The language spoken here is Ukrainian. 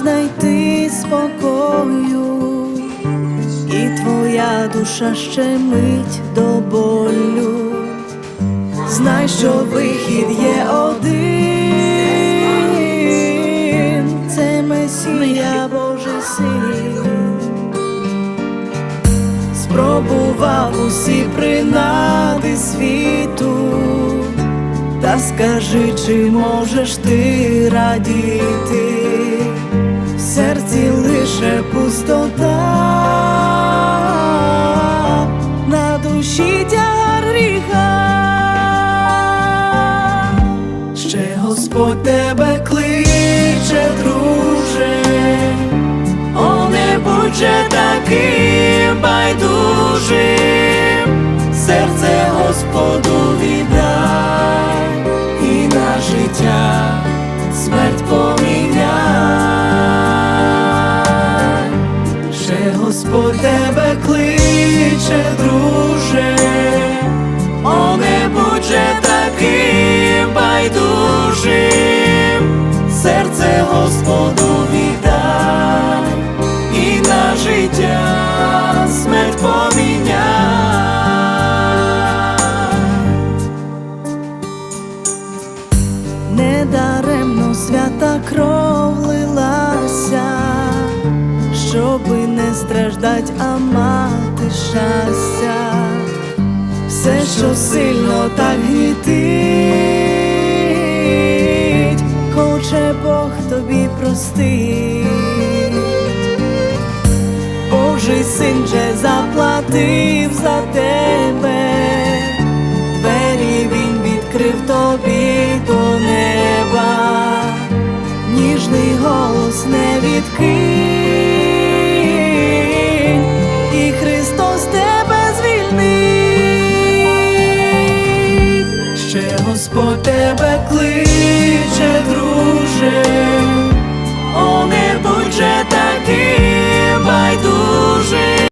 знайти спокою, і твоя душа ще мить до болю. Знай, що вихід є один, це Месія Божий син. Спробував усі принади світу, та скажи, чи можеш ти радіти, душі тягар гріха. Ще Господь тебе кличе, друже, о, не будь же таким Недаремно свята кров лилася, щоби не страждать, а мати щастя, все, що сильно так гнітить, хоче Бог тобі простить. Божий син же заплатив за тебе, двері він відкрив тобі голос не відкинь, і Христос тебе звільнить. Ще Господь тебе кличе, друже,